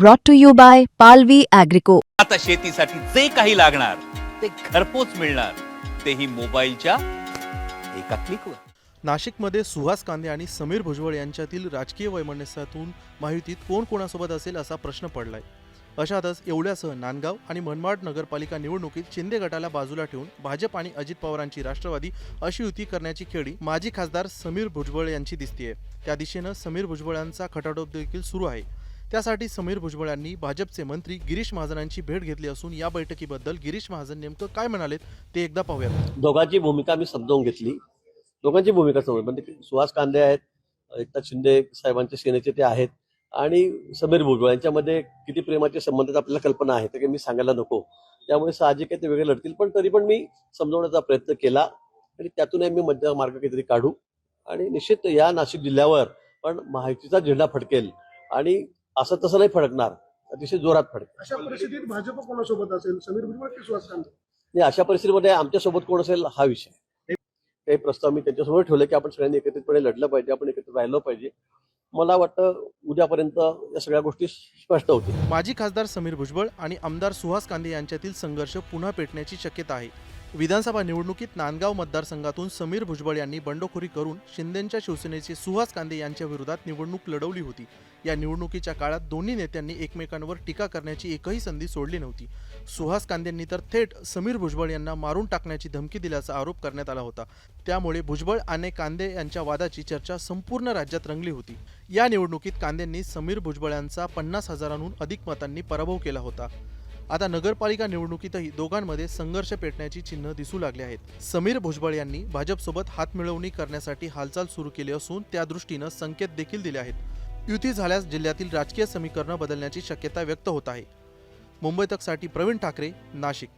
brought to you by Palvi Agrico. आता शेतीसाठी जे काही लागणार ते घरपोच मिळणार. तेही मोबाईलच्या एका क्लिकवर नाशिकमध्ये सुहास कांदे आणि समीर भुजबळ यांच्यातील राजकीय वैमनस्यातून महायुतीत कोण कोणासोबत असेल असा प्रश्न पडलाय. अशातच एवढ्यासह नांदगाव आणि मनमाड नगरपालिका निवडणुकीत शिंदे गटाला बाजूला ठेवून भाजप आणि अजित पवारांची राष्ट्रवादी अशी युती करण्याची खेळी माजी खासदार समीर भुजबळ यांची दिसतीये. त्या दिशेनं समीर भुजबळांचा खटाटोप देखील सुरू आहे. त्यासाठी समीर भुजबळ यांनी भाजपचे मंत्री गिरीश महाजनांची भेट घेतली असून या बैठकीबद्दल गिरीश महाजन नेमकं काय म्हणालेत ते एकदा पाहूयात. दोघांची भूमिका मी समजावून घेतली. दोघांची भूमिका समजून म्हणजे सुहास कांदे आहेत एकनाथ शिंदे साहेबांचे सेनेचे ते आहेत आणि समीर भुजबळ यांच्यामध्ये किती प्रेमाचे संबंध आपल्याला कल्पना आहे ते मी सांगायला नको. त्यामुळे साहजिक आहे ते वेगळे लढतील पण तरी पण मी समजवण्याचा प्रयत्न केला आणि त्यातूनही मी मध्य मार्ग काहीतरी काढू. आणि निश्चित या नाशिक जिल्ह्यावर पण माहितीचा झेंडा फडकेल आणि असं तसं नाही फडकणार. अतिशय जोरात फडकेल. अशा परिस्थितीत भाजप कोणासोबत असेल? समीर भुजबळ की सुहास कांदे आणि अशा परिस्थितीमध्ये आमच्यासोबत कोण असेल? हा विषय. काही प्रस्ताव मी त्यांच्यासमोर ठेवले की आपण सगळ्यांनी एकत्रितपणे लढलं पाहिजे आपण एकत्र राहिलं पाहिजे. मला वाटतं उद्यापर्यंत या सगळ्या गोष्टी स्पष्ट होतील. माजी खासदार समीर भुजबळ आणि आमदार सुहास कांदे यांच्यातील संघर्ष पुन्हा पेटण्याची शक्यता आहे. विधानसभा निवडणुकीत नांदगाव मतदारसंघातून समीर भुजबळ यांनी बंडखोरी करून शिंदेच्या शिवसेनेचे सुहास कांदे यांच्या विरोधात निवडणूक लढवली होती. या निवडणुकीच्या काळात दोन्ही नेत्यांनी एकमेकांवर टीका करण्याची एकही संधी सोडली नव्हती. सुहास कांदेंनी तर थेट समीर भुजबळ यांना मारून टाकण्याची धमकी दिल्याचा आरोप करण्यात आला होता. त्यामुळे भुजबळ आणि कांदे यांच्या वादाची चर्चा संपूर्ण राज्यात रंगली होती. या निवडणुकीत कांदेंनी समीर भुजबळ यांचा पन्नास हजारांहून अधिक मतांनी पराभव केला होता. आता नगरपालिका निवडणुकीतही दोघांमध्ये संघर्ष पेटण्याची चिन्ह दिसू लागले आहेत. समीर भुजबळ यांनी भाजपसोबत हातमिळवणी करण्यासाठी हालचाल सुरू केली असून त्या दृष्टीनं संकेत देखील दिले आहेत. युती झाल्यास जिल्ह्यातील राजकीय समीकरणं बदलण्याची शक्यता व्यक्त होत आहे. मुंबई तकसाठी प्रवीण ठाकरे नाशिक.